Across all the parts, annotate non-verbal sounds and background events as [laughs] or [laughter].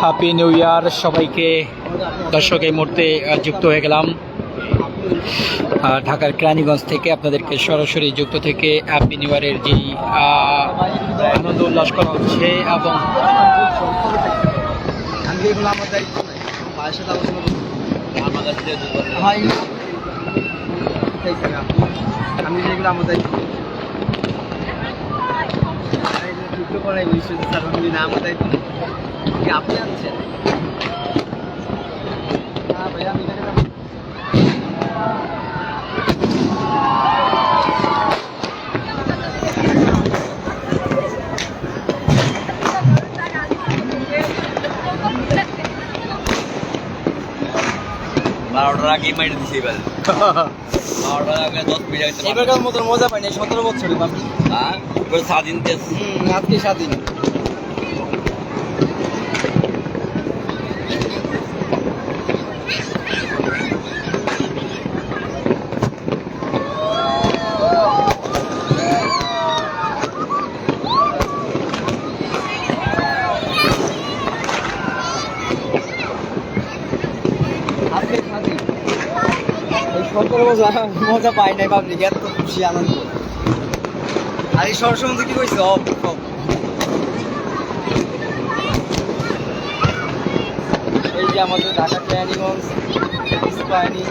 Happy new ইয়ার সবাইকে। দর্শক এই মুহূর্তে যুক্ত হয়ে গেলাম ঢাকার কেরানীগঞ্জ থেকে আপনাদেরকে সরাসরি যুক্ত থেকে হ্যাপি নিউ ইয়ারের আহ, আনন্দ উল্লাস করা হচ্ছে এবং আমি এগুলো আমার দায়িত্ব নাই ভাইয়ের সাথে আলোচনা করব হয় আমি যেগুলো আমার যুক্ত করাই নিশ্চয় স্যার আমি না আমার দায়িত্ব নেই। কি আপনি আনছেন না ভাইয়া আমি যাব। বারোটার আগেই মাইনে দিছি এবার [laughs] এবারকার মতো মজা পাইনি সতেরো বছরে বাপি। হ্যাঁ? স্বাধীন আজকে স্বাধীন আজকে স্বাধীন মজা পাই নাই পাবলিক এত খুশি আনন্দ। আর এই সরসমুদ্র কি কইছে? অফ এই যে আমাদের ঢাকা ট্রেনিগঞ্জ ইস্পাহানি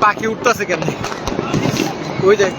পাখি উঠতেছে কেন ওই দেখ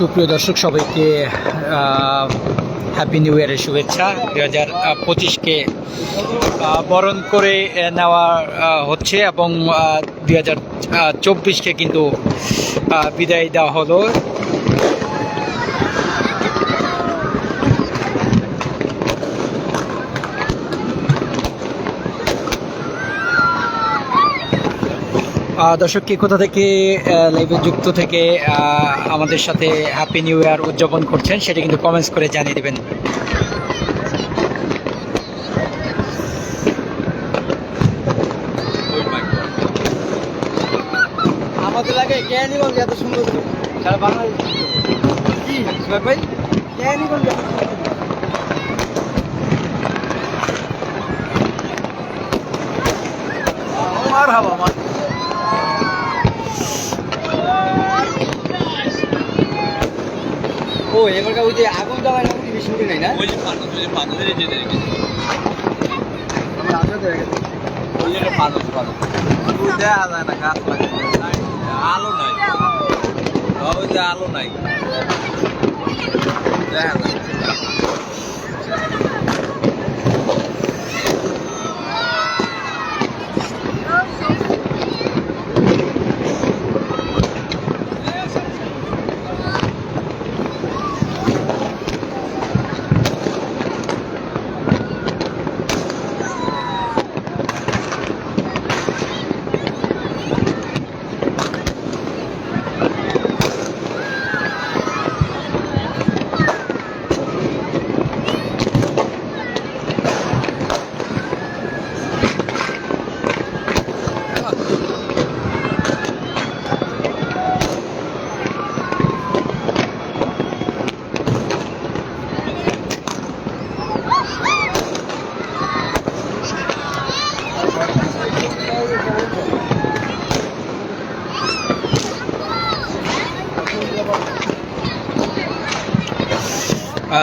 সুপ্রিয় দর্শক, সবাইকে হ্যাপি নিউ ইয়ারের শুভেচ্ছা। দু হাজার পঁচিশকে বরণ করে নেওয়া হচ্ছে এবং দু হাজার চব্বিশকে কিন্তু বিদায় দেওয়া হলো। দর্শক, কে কোথা থেকে লাইভে যুক্ত থেকে আমাদের সাথে হ্যাপি নিউ ইয়ার উদযাপন করছেন, সেটা কিন্তু কমেন্টস করে জানিয়ে দেবেন। আমাদের লাগে এত সুন্দর সারা বাংলাদেশ কি? সোহেব ভাই? ক্যানিগঞ্জ এত মার হাবা মার ও এবারকার ওই যে আগুন জ্বালায় না বেশি উঠে নাই না? ওই যে ফানুস ওই যে ফানুসের এই যে দেখে। আমার আজাদ হয়ে গেছে। ওই যে দেখা যায় না গাছ লাগে আলো নাই। ওই যে আলো নাই। দেখা যায়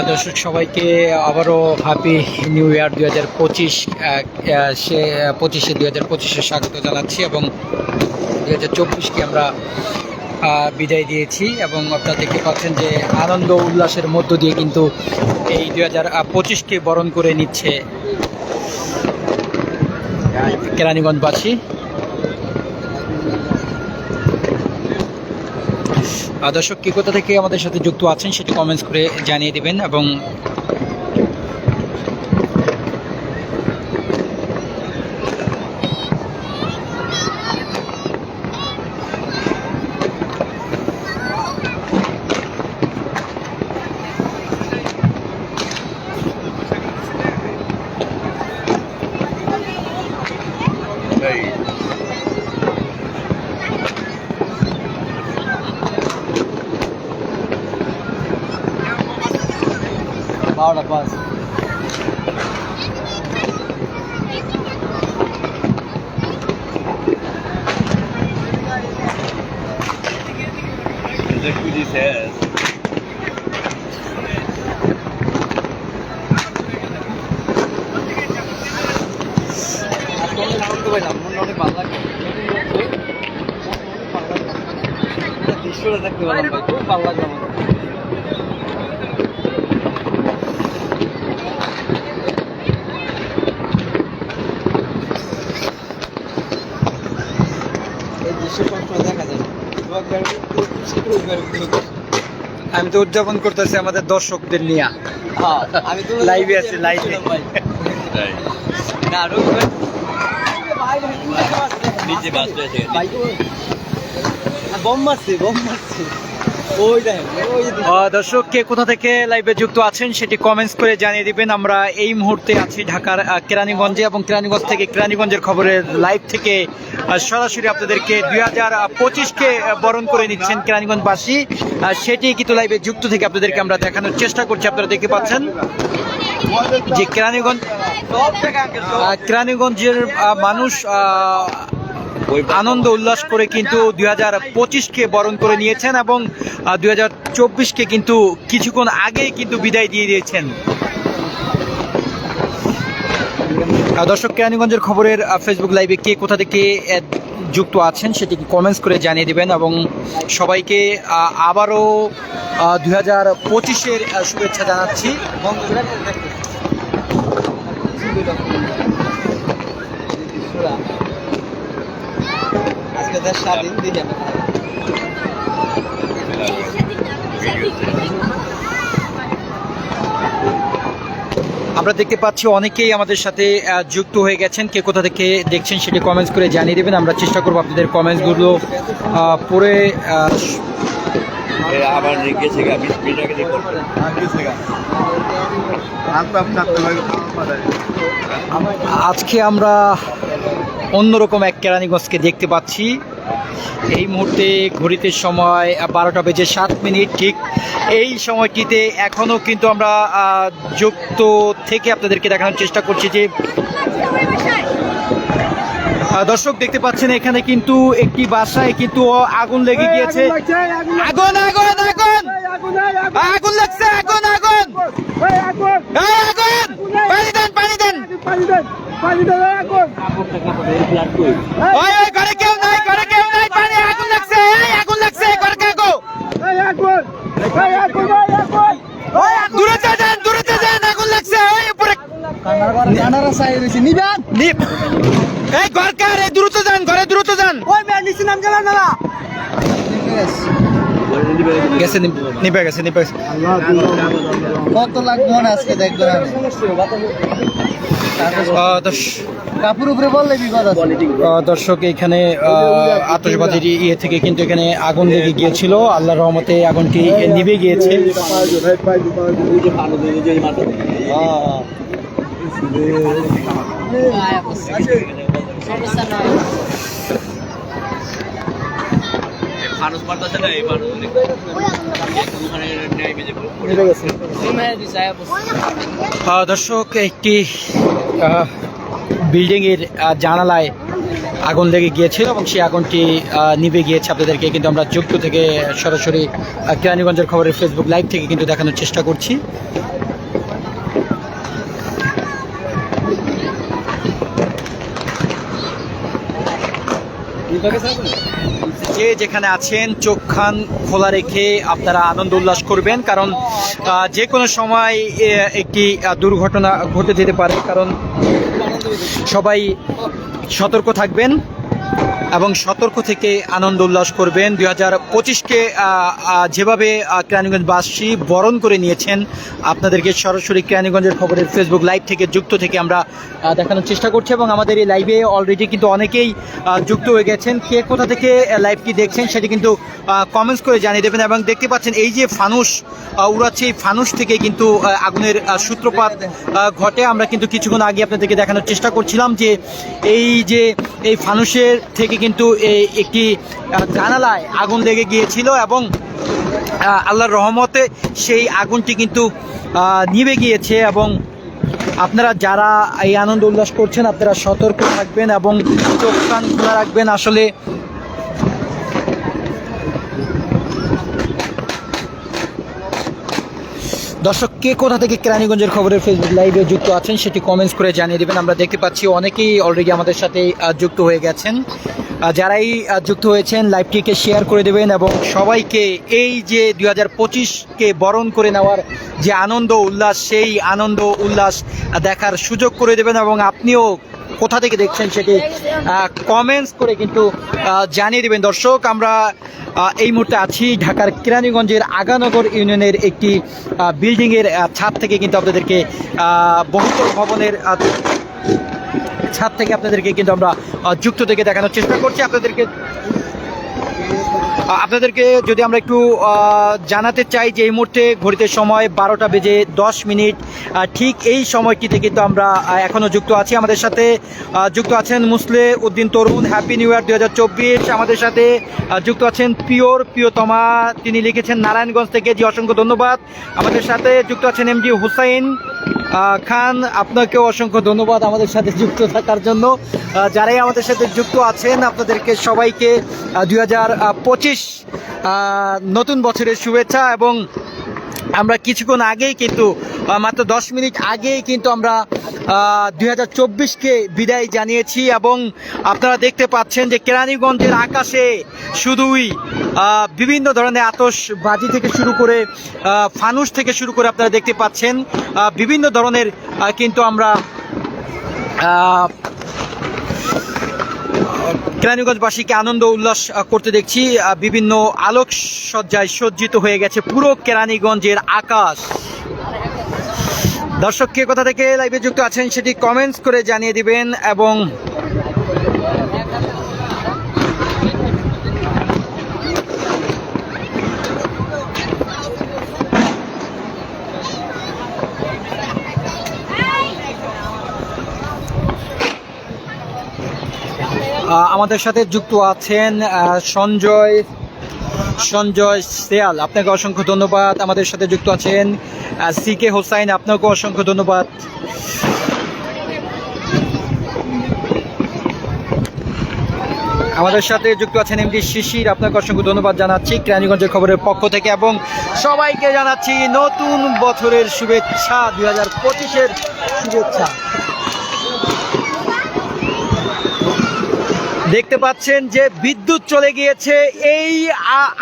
দর্শক, সবাইকে আবারও হ্যাপি নিউ ইয়ার দুই হাজার পঁচিশ সে পঁচিশে দুই হাজার পঁচিশে স্বাগত জানাচ্ছি এবং দুই হাজার চব্বিশকে আমরা বিদায় দিয়েছি এবং আপনারা দেখতে পাচ্ছেন যে আনন্দ উল্লাসের মধ্য দিয়ে কিন্তু এই দুই হাজার পঁচিশকে বরণ করে নিচ্ছে কেরানীগঞ্জবাসী। দর্শক কী কোথা থেকে আমাদের সাথে যুক্ত আছেন সেটি কমেন্টস করে জানিয়ে দেবেন এবং এই বারোটা পাঁচ দেখবি দিছে আজকে অনেক আনন্দ পাইলাম মনটা অনেক ভালো লাগে দেখতে ভাই খুব ভালো লাগল আমার। আমি তো উদযাপন করতেছি আমাদের দর্শকদের নিয়ে। হ্যাঁ, আমি তো Live এ আছে। তাই। না বাস দর্শক কে কোথা থেকে লাইভে যুক্ত আছেন সেটি কমেন্টস করে জানিয়ে দিবেন। আমরা এই মুহূর্তে আছি ঢাকার কেরানীগঞ্জে এবং কেরানীগঞ্জ থেকে কেরানীগঞ্জের খবরের লাইভ থেকে সরাসরি আপনাদেরকে দুই হাজার পঁচিশকে বরণ করে নিচ্ছেন কেরানীগঞ্জবাসী। সেটি কিন্তু লাইভে যুক্ত থেকে আপনাদেরকে আমরা দেখানোর চেষ্টা করছি। আপনারা দেখতে পাচ্ছেন যে কেরানীগঞ্জ কেরানীগঞ্জের মানুষ আনন্দ উল্লাস করে কিন্তু দুই হাজার পঁচিশকে বরণ করে নিয়েছেন এবং দুই হাজার চব্বিশকে কিন্তু কিছুক্ষণ আগেই কিন্তু বিদায় দিয়ে দিয়েছেন। দর্শক, কেরানীগঞ্জের খবরের ফেসবুক লাইভে কে কোথা থেকে যুক্ত আছেন সেটিকে কমেন্টস করে জানিয়ে দেবেন এবং সবাইকে আবারও দুই হাজার পঁচিশের শুভেচ্ছা জানাচ্ছি। বন্ধ স্বাধীন দিন আমরা দেখতে পাচ্ছি অনেকেই আমাদের সাথে যুক্ত হয়ে গেছেন। কে কোথা থেকে দেখছেন সেটি কমেন্টস করে জানিয়ে দেবেন। আমরা চেষ্টা করব আপনাদের কমেন্টসগুলো আহ, পড়ে আহ, আবার গেছে আগে রেকর্ড করে। আজকে আমরা অন্যরকম এক কেরানীগঞ্জকে দেখতে পাচ্ছি। এই মুহূর্তে ঘড়িতে সময় বারোটা বেজে সাত মিনিট ঠিক এই সময়টিতে এখনও কিন্তু আমরা যুক্ত থেকে আপনাদেরকে দেখানোর চেষ্টা করছি যে দর্শক দেখতে পাচ্ছেন এখানে কিন্তু একটি বাসায় কিন্তু আগুন লেগে গিয়েছে। আগুন আগুন আগুন আগুন লাগছে আগুন আগুন! আগুন। পানি দেন পানি দেন। ওই ওই ঘরে কেউ নাই আগুন লাগছে আগুন লাগছে ঘরে কে গো? আগুন আগুন আগুন দূরেতে যান দূরেতে যান আগুন লাগছে এই উপরে। কানারা সাই রইছে নিবেন নিব এই ঘর কার এই দ্রুত যান না গেছে নিপে গেছে নিপে গেছে। লাগবে আজকে দেখবেন কাপড় উপরে বললে বিপদ আছে দর্শক এখানে আতশবাজির ইয়ে থেকে কিন্তু এখানে আগুন লেগে গিয়েছিল আল্লাহর রহমতে আগুনটি নিভে গিয়েছে মানুষ না এই মানুষ দর্শক একটি বিল্ডিং এর আহ, জানালায় আগুন লেগে গিয়েছিল এবং সেই আগুনটি নিভে গিয়েছে আপনাদেরকে। কিন্তু আমরা যুক্ত থেকে সরাসরি কেরানীগঞ্জের খবরের ফেসবুক লাইভ থেকে কিন্তু দেখানোর চেষ্টা করছি। যে যেখানে আছেন চোখ খান খোলা রেখে আপনারা আনন্দ উল্লাস করবেন কারণ যে কোনো সময় একটি দুর্ঘটনা ঘটে যেতে পারে কারণ সবাই সতর্ক থাকবেন। এবং সতর্ক থেকে আনন্দ উল্লাস করবেন। দুই হাজার পঁচিশকে যেভাবে কেরানীগঞ্জবাসী বরণ করে নিয়েছেন, আপনাদেরকে সরাসরি কেরানীগঞ্জের খবরের ফেসবুক লাইভ থেকে, যুক্ত থেকে আমরা দেখানোর চেষ্টা করছি এবং আমাদের এই লাইভে অলরেডি কিন্তু অনেকেই যুক্ত হয়ে গেছেন। কে কোথা থেকে লাইভটি দেখছেন সেটি কিন্তু কমেন্টস করে জানিয়ে দেবেন এবং দেখতে পাচ্ছেন এই যে ফানুস উড়াচ্ছে এই ফানুস থেকে কিন্তু আগুনের সূত্রপাত ঘটে। আমরা কিন্তু কিছুক্ষণ আগে আপনাদেরকে দেখানোর চেষ্টা করছিলাম যে এই যে, এই ফানুসের থেকে কিন্তু এই একটি জানালায় আগুন লেগে গিয়েছিল এবং আল্লাহর রহমতে সেই আগুনটি কিন্তু নিভে গিয়েছে এবং আপনারা যারা এই আনন্দ উল্লাস করছেন, আপনারা সতর্ক থাকবেন এবং চোখ কান খোলা রাখবেন। আসলে দর্শক, কে কোথা থেকে কেরানীগঞ্জের খবরের ফেসবুক লাইভে যুক্ত আছেন সেটি কমেন্টস করে জানিয়ে দেবেন। আমরা দেখতে পাচ্ছি অনেকেই অলরেডি আমাদের সাথে যুক্ত হয়ে গেছেন। যারাই যুক্ত হয়েছেন লাইভটিকে শেয়ার করে দেবেন এবং সবাইকে এই যে দুই হাজার পঁচিশকে বরণ করে নেওয়ার যে আনন্দ উল্লাস, সেই আনন্দ উল্লাস দেখার সুযোগ করে দেবেন এবং আপনিও কোথা থেকে দেখছেন সেটি কমেন্টস করে কিন্তু জানিয়ে দেবেন। দর্শক, আমরা এই মুহূর্তে আছি ঢাকার কেরানীগঞ্জের আগানগর ইউনিয়নের একটি বিল্ডিংয়ের ছাদ থেকে কিন্তু আপনাদেরকে বহুতল ভবনের ছাদ থেকে আপনাদেরকে কিন্তু আমরা যুক্ত থেকে দেখানোর চেষ্টা করছি। আপনাদেরকে আপনাদেরকে যদি আমরা একটু জানাতে চাই যে এই মুহূর্তে ঘড়িতে সময় বারোটা বেজে দশ মিনিট ঠিক এই সময়টিতে কিন্তু আমরা আহ, এখনও যুক্ত আছি। আমাদের সাথে যুক্ত আছেন Muslehuddin Tarun happy new year দুই হাজার চব্বিশ। আমাদের সাথে যুক্ত আছেন পিওর প্রিয়তমা। তিনি লিখেছেন নারায়ণগঞ্জ থেকে জি অসংখ্য ধন্যবাদ। আমাদের সাথে যুক্ত আছেন এম জি হুসাইন। খান, আপনাকেও অসংখ্য ধন্যবাদ আমাদের সাথে যুক্ত থাকার জন্য। যারাই আমাদের সাথে যুক্ত আছেন, আপনাদেরকে সবাইকে দুই হাজার পঁচিশ নতুন বছরের শুভেচ্ছা এবং আমরা কিছুক্ষণ আগেই কিন্তু মাত্র দশ মিনিট আগেই কিন্তু আমরা দুই হাজার চব্বিশকে বিদায় জানিয়েছি এবং আপনারা দেখতে পাচ্ছেন যে কেরানীগঞ্জের আকাশে শুধুই বিভিন্ন ধরনের আতসবাজি থেকে শুরু করে ফানুস থেকে শুরু করে আপনারা দেখতে পাচ্ছেন বিভিন্ন ধরনের কিন্তু আমরা কেরানীগঞ্জবাসীকে আনন্দ উল্লাস করতে দেখছি বিভিন্ন আলোক সজ্জায় সজ্জিত হয়ে গেছে পুরো কেরানীগঞ্জের আকাশ। দর্শক, কে কোথা থেকে লাইভে যুক্ত আছেন সেটি কমেন্টস করে জানিয়ে দিবেন এবং আমাদের সাথে যুক্ত আছেন সঞ্জয় সঞ্জয় সেয়াল আপনাকে অসংখ্য ধন্যবাদ। আমাদের সাথে যুক্ত আছেন সি কে হোসাইন। আপনাকে অসংখ্য ধন্যবাদ। আমাদের সাথে যুক্ত আছেন এমডি শিশির। আপনাকে অসংখ্য ধন্যবাদ জানাচ্ছি কেরানীগঞ্জের খবরের পক্ষ থেকে এবং সবাইকে জানাচ্ছি নতুন বছরের শুভেচ্ছা, দুই হাজার পঁচিশের শুভেচ্ছা। দেখতে পাচ্ছেন যে বিদ্যুৎ চলে গিয়েছে। এই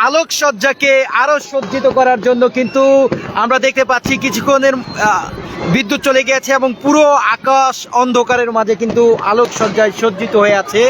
আলোকসজ্জাকে আরও সজ্জিত করার জন্য কিন্তু আমরা দেখতে পাচ্ছি কিছুক্ষণের বিদ্যুৎ চলে গিয়েছে এবং পুরো আকাশ অন্ধকারের মাঝে কিন্তু আলোকসজ্জায় সজ্জিত হয়ে আছে।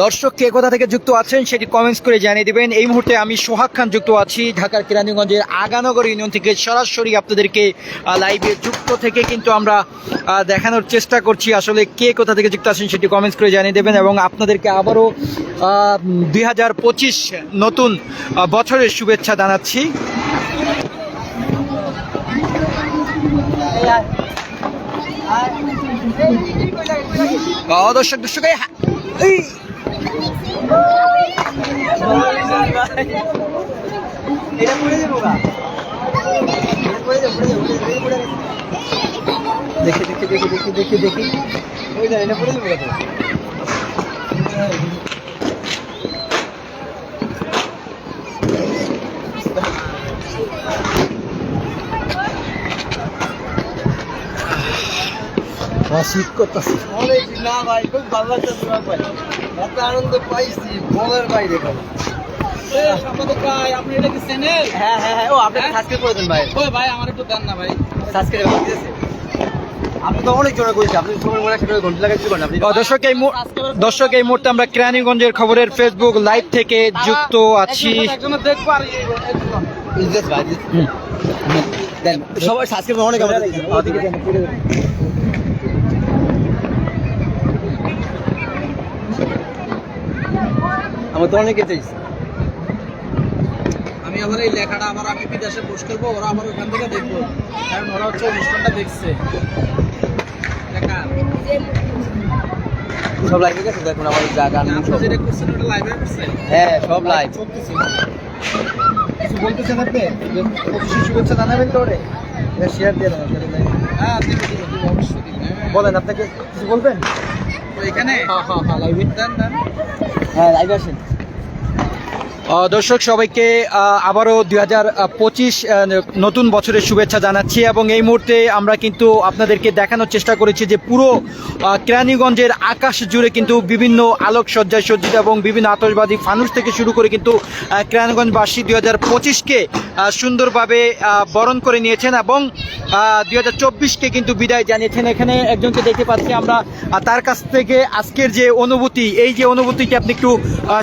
দর্শক, কে কোথা থেকে যুক্ত আছেন সেটি কমেন্টস করে জানিয়ে দিবেন। এই মুহূর্তে আমি সোহাগ খান যুক্ত আছি ঢাকার কেরানীগঞ্জের আগানগর ইউনিয়ন থেকে। সরাসরি আপনাদেরকে লাইভে যুক্ত থেকে কিন্তু আমরা দেখানোর চেষ্টা করছি আসলে কে কোথা থেকে যুক্ত আছেন সেটি কমেন্টস করে জানিয়ে দেবেন এবং আপনাদেরকে আবারও দুই হাজার পঁচিশ নতুন বছরের শুভেচ্ছা জানাচ্ছি। দর্শক দর্শক এই এটা পড়ে যাব দেখি দেখি দেখি দেখি দেখি দেখি ওই না এটা গা তো। শীত করতেছে না ভাই খুব ভালো লাগতেছে না ভাই এত আনন্দ পাইছি বলার বাইরে ভাই আপনি এটা কি চ্যানেল হ্যাঁ হ্যাঁ হ্যাঁ ও আপনি সাবস্ক্রাইব করে দেন ভাই। ওই ভাই আমার একটু দেন না ভাই। সাবস্ক্রাইব করে দিয়েছে। তো অনেক জনে করেছে আপনি সময় একটা ঘণ্টা লাগাই দিতে পারেন আপনি ও, দর্শক এই মু- দর্শক এই মুহূর্তে আমরা কেরানীগঞ্জের খবরের ফেসবুক লাইভ থেকে যুক্ত আছি। সবাই সাবস্ক্রাইব অনেক আমরা আমার তো অনেকে চাইছে। আমি আবার এই লেখাটা আবার আমি বিদেশে পোস্ট করব ওরা আবার ওখান থেকে দেখব। কারণ ওরা হচ্ছে অনুষ্ঠানটা দেখছে। লেখা সব লাইভ গেছে? দেখুন আমার যা গান সব। হ্যাঁ সব লাইভ কিছু বলতেছেন আপনি? শুভেচ্ছা জানাবেন তো ওরে? শেয়ার দিয়ে হ্যাঁ দিব দিব দিব অবশ্যই হ্যাঁ। বলেন আপনাকে কিছু বলবেন? এখানে? হ্যাঁ হ্যাঁ হ্যাঁ লাইভে দেন দেন। হ্যাঁ লাইভ আসেন। দর্শক, সবাইকে আবারও দুই হাজার পঁচিশ নতুন বছরের শুভেচ্ছা জানাচ্ছি এবং এই মুহূর্তে আমরা কিন্তু আপনাদেরকে দেখানোর চেষ্টা করেছি যে পুরো কেরানীগঞ্জের আকাশ জুড়ে কিন্তু বিভিন্ন আলোকসজ্জায় সজ্জিত এবং বিভিন্ন আতশবাদী ফানুস থেকে শুরু করে কিন্তু কেরানীগঞ্জবাসী দুই হাজার পঁচিশকে সুন্দরভাবে বরণ করে নিয়েছেন এবং দুই হাজার চব্বিশকে কিন্তু বিদায় জানিয়েছেন। এখানে একজনকে দেখতে পাচ্ছি আমরা তার কাছ থেকে আজকের যে অনুভূতি, এই যে অনুভূতিটি আপনি একটু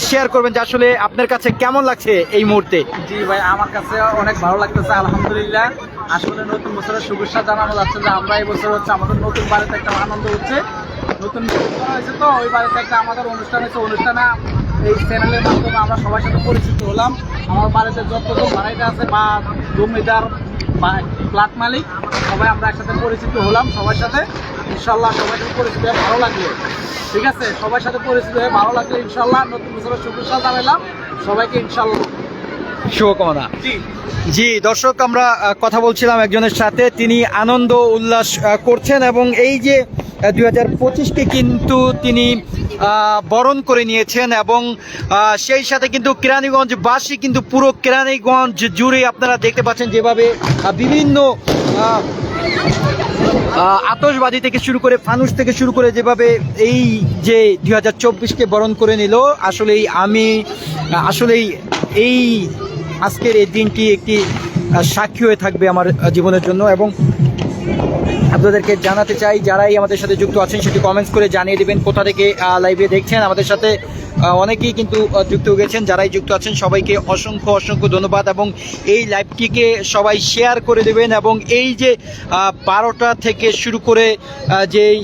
শেয়ার করবেন যে আসলে আপনার কাছে কেমন লাগছে এই মুহূর্তে? জি ভাই, আমার কাছে অনেক ভালো লাগতেছে, আলহামদুলিল্লাহ। আসলে নতুন বছরের শুভেচ্ছা জানানো যাচ্ছে যে আমরা এই বছর হচ্ছে আমাদের নতুন বাড়িতে একটা আনন্দ হচ্ছে। নতুন হয়েছে তো, ওই বাড়িতে একটা আমাদের অনুষ্ঠান হয়েছে। অনুষ্ঠানে এই চ্যানেলের মাধ্যমে আমরা সবার সাথে পরিচিত হলাম। আমার বাড়িতে যতজন বাড়িতে আছে, বা জমিদার, বা ফ্ল্যাট মালিক, সবাই আমরা একসাথে পরিচিত হলাম সবার সাথে। ইনশাল্লাহ সবাই সাথে পরিচিত হয়ে ভালো লাগল। ঠিক আছে? সবার সাথে পরিচিত হয়ে ভালো লাগল ইনশাল্লাহ নতুন বছরের শুভেচ্ছা জানালাম সবাইকে ইনশাল্লাহ শুভকামনা। জি। জি দর্শক আমরা কথা বলছিলাম একজনের সাথে তিনি আনন্দ উল্লাস করছেন এবং এই যে দুই হাজার পঁচিশকে কিন্তু তিনি বরণ করে নিয়েছেন এবং সেই সাথে কিন্তু কেরানীগঞ্জবাসী কিন্তু পুরো কেরানীগঞ্জ জুড়ে আপনারা দেখতে পাচ্ছেন যেভাবে বিভিন্ন আতশবাজি থেকে শুরু করে ফানুস থেকে শুরু করে যেভাবে এই যে দুই হাজার চব্বিশকে বরণ করে নিল, আসলেই আমি, আসলেই এই আজকের এই দিনটি একটি সাক্ষী হয়ে থাকবে আমার জীবনের জন্য এবং আপনাদেরকে জানাতে চাই যারাই আমাদের সাথে যুক্ত আছেন সেটি কমেন্টস করে জানিয়ে দেবেন কোথা থেকে লাইভে দেখছেন। আমাদের সাথে অনেকেই কিন্তু যুক্ত গেছেন যারাই যুক্ত আছেন সবাইকে অসংখ্য অসংখ্য ধন্যবাদ এবং এই লাইভটিকে সবাই শেয়ার করে দেবেন এবং এই যে বারোটা থেকে শুরু করে যেই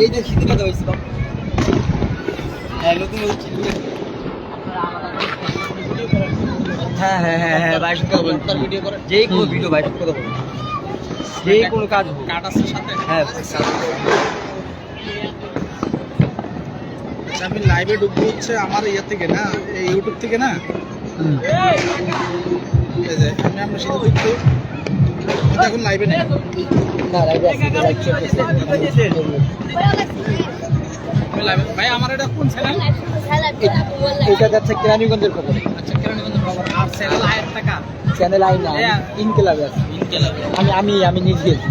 এই যে হ্যাঁ হ্যাঁ হ্যাঁ হ্যাঁ কথা ভিডিও করে। যেই কোনো ভিডিও ভাই কথা বলুন যেই কোনো কাজ হোক। কাট আছে সাথে? হ্যাঁ আমি লাইভে ঢুকবো হচ্ছে আমার ইয়ে থেকে না? এই ইউটিউব থেকে না? এই যে আমি আপনার সাথে এখন লাইভে নেই। না লাইভে আছে লাইভ চলতেছে। ভাই আমার এটা কোন চ্যানেল এটা যাচ্ছে কেরানীগঞ্জের খবর। আচ্ছা কেরানীগঞ্জ খবর। আর চ্যানেল আয়ের টাকা? চ্যানেল আই না হ্যাঁ। ইনকেলাবে আছে। আমি আমি আমি নিজ গেছি।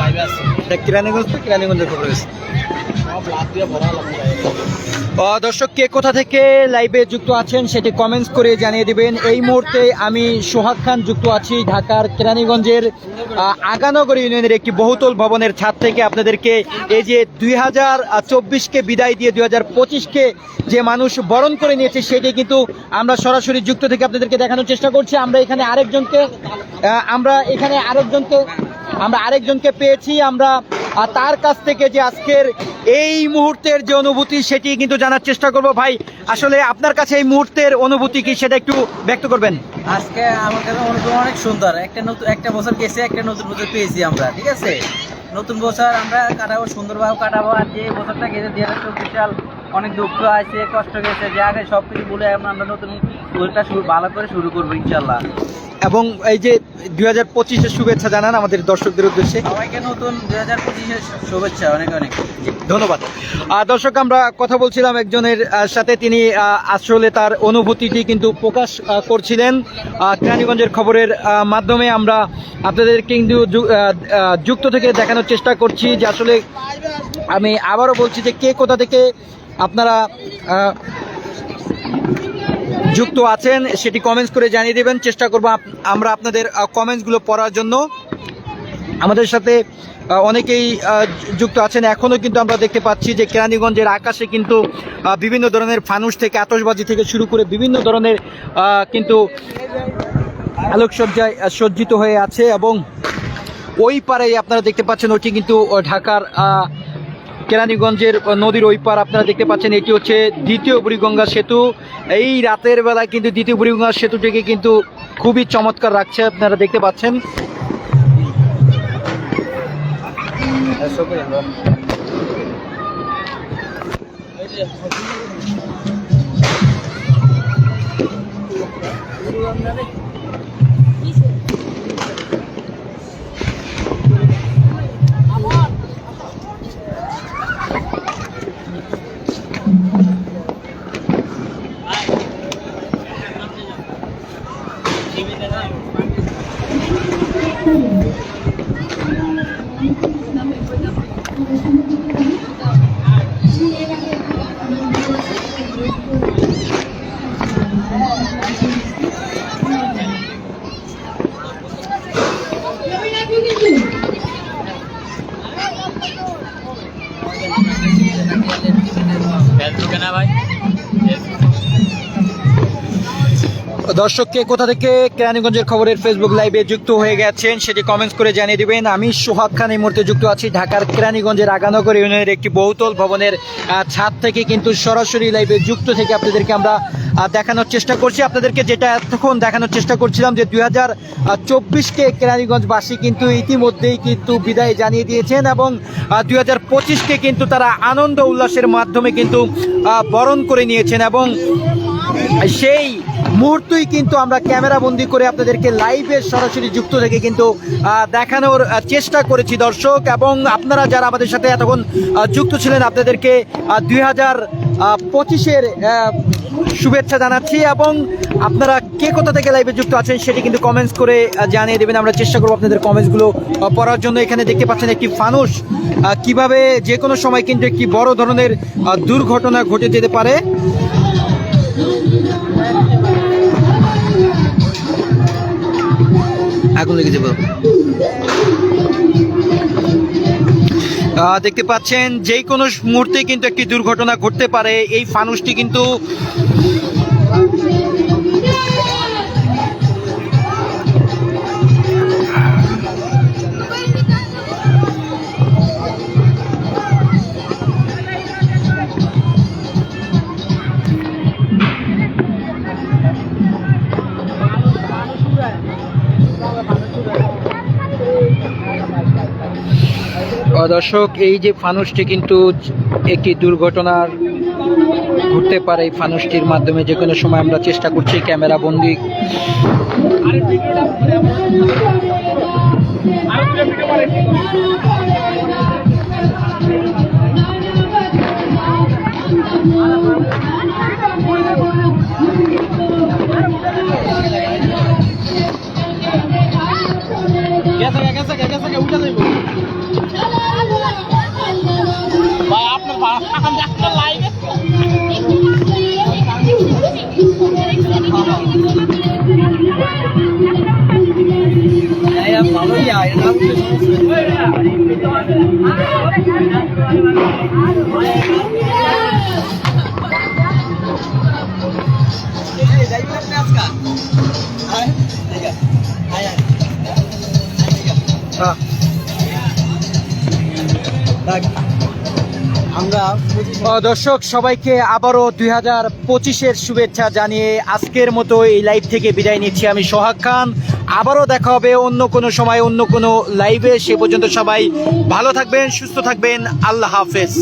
লাইভে আছে এটা কেরানীগঞ্জ তো কেরানীগঞ্জের খবর আছে দর্শক, কে কোথা থেকে লাইভে যুক্ত আছেন সেটি কমেন্টস করে জানিয়ে দিবেন। এই মুহূর্তে আমি সোহাগ খান যুক্ত আছি ঢাকার কেরানীগঞ্জের আগানগর ইউনিয়নের একটি বহুতল ভবনের ছাদ থেকে। আপনাদেরকে এই যে দুই হাজার চব্বিশকে বিদায় দিয়ে দুই হাজার পঁচিশকে যে মানুষ বরণ করে নিয়েছে, সেটি কিন্তু আমরা সরাসরি যুক্ত থেকে আপনাদেরকে দেখানোর চেষ্টা করছি। আমরা এখানে আরেকজনকে আমরা এখানে আরেকজনকে, আমরা আরেকজনকে পেয়েছি। আমরা আহ, তার কাছ থেকে যে আজকের এই মুহূর্তের যে অনুভূতি সেটি কিন্তু জানার চেষ্টা করব। ভাই আসলে আপনার কাছে এই মুহূর্তের অনুভূতি কি সেটা একটু ব্যক্ত করবেন। আজকে আমার কাছে অনুভব অনেক সুন্দর। একটা নতুন একটা বছর গেছে একটা নতুন বছর পেয়েছি আমরা ঠিক আছে? নতুন বছর আমরা কাটাবো সুন্দরভাবে কাটাবো আর যে বছরটা গেছে চব্বিশ সাল অনেক দুঃখ আছে কষ্ট গেছে যে আগে সব কিছু বলে আমরা আমরা নতুন বছরটা শুরু ভালো করে শুরু করব ইনশাল্লাহ। এবং এই যে দুই হাজার পঁচিশের শুভেচ্ছা জানান আমাদের দর্শকদের উদ্দেশ্যে। সবাইকে নতুন দুই হাজার পঁচিশের শুভেচ্ছা অনেক অনেক। ধন্যবাদ। দর্শক আমরা কথা বলছিলাম একজনের সাথে তিনি আসলে তার অনুভূতিটি কিন্তু প্রকাশ করছিলেন। কেরানীগঞ্জের খবরের মাধ্যমে আমরা আপনাদের কিন্তু যুক্ত থেকে দেখানোর চেষ্টা করছি যে আসলে আমি আবারও বলছি যে কে কোথা থেকে আপনারা যুক্ত আছেন, সেটি কমেন্টস করে জানিয়ে দেবেন। চেষ্টা করব আমরা আপনাদের কমেন্টসগুলো পড়ার জন্য। আমাদের সাথে অনেকেই যুক্ত আছেন। এখনও কিন্তু আমরা দেখতে পাচ্ছি যে কেরানীগঞ্জের আকাশে কিন্তু বিভিন্ন ধরনের ফানুস থেকে আতশবাজি থেকে শুরু করে বিভিন্ন ধরনের কিন্তু আলোকসজ্জায় সজ্জিত হয়ে আছে এবং ওই পারে আপনারা দেখতে পাচ্ছেন, ওটি কিন্তু ঢাকার কেরানীগঞ্জের নদীর ওই পার আপনারা দেখতে পাচ্ছেন, এটি হচ্ছে দ্বিতীয় বুড়িগঙ্গা সেতু। এই রাতের বেলায় কিন্তু দ্বিতীয় বুড়িগঙ্গা সেতুটিকে কিন্তু খুবই চমৎকার রাখছে, আপনারা দেখতে পাচ্ছেন। দর্শককে কোথা থেকে কেরানীগঞ্জের খবরের ফেসবুক লাইভে যুক্ত হয়ে গেছেন সেটি কমেন্টস করে জানিয়ে দিবেন। আমি সোহাগ খান এই মুহূর্তে যুক্ত আছি ঢাকার কেরানীগঞ্জের আগানগর ইউনিয়নের একটি বহুতল ভবনের ছাদ থেকে কিন্তু সরাসরি লাইভে যুক্ত থেকে আপনাদেরকে আমরা দেখানোর চেষ্টা করছি। আপনাদেরকে যেটা এতক্ষণ দেখানোর চেষ্টা করছিলাম যে দুই হাজার চব্বিশকে কেরানীগঞ্জবাসী কিন্তু ইতিমধ্যেই কিন্তু বিদায় জানিয়ে দিয়েছেন এবং দুই হাজার পঁচিশকে কিন্তু তারা আনন্দ উল্লাসের মাধ্যমে কিন্তু বরণ করে নিয়েছেন এবং সেই মুহূর্তই কিন্তু আমরা ক্যামেরা বন্দি করে আপনাদেরকে লাইভে সরাসরি যুক্ত থেকে কিন্তু দেখানোর চেষ্টা করেছি দর্শক। এবং আপনারা যারা আমাদের সাথে এতক্ষণ যুক্ত ছিলেন আপনাদেরকে দুই হাজার পঁচিশের শুভেচ্ছা জানাচ্ছি। এবং আপনারা কে কোথা থেকে লাইভে যুক্ত আছেন সেটি কিন্তু কমেন্টস করে জানিয়ে দেবেন। আমরা চেষ্টা করব আপনাদের কমেন্টসগুলো পড়ার জন্য। এখানে দেখতে পাচ্ছেন একটি আহ, কীভাবে যে কোনো সময় কিন্তু একটি বড় ধরনের দুর্ঘটনা ঘটে যেতে পারে। আগুন লেগে যাবে। দেখতে পাচ্ছেন যে কোনো মুহূর্তে কিন্তু একটি দুর্ঘটনা ঘটতে পারে। এই ফানুসটি কিন্তু দর্শক, এই যে ফানুসটি কিন্তু একটি দুর্ঘটনার ঘুরতে পারে এই ফানুসটির মাধ্যমে, যে কোনো সময় আমরা চেষ্টা করছি ক্যামেরা বন্দি গেছে গেছে গেছে, উঠে যাইবো। দর্শক, সবাইকে আবারও দুই হাজার পঁচিশের শুভেচ্ছা জানিয়ে আজকের মতো এই লাইভ থেকে বিদায় নিচ্ছি আমি সোহাগ খান। আবারও দেখা হবে অন্য কোনো সময়, অন্য কোনো লাইভে সে পর্যন্ত সবাই ভালো থাকবেন, সুস্থ থাকবেন। আল্লাহ হাফেজ।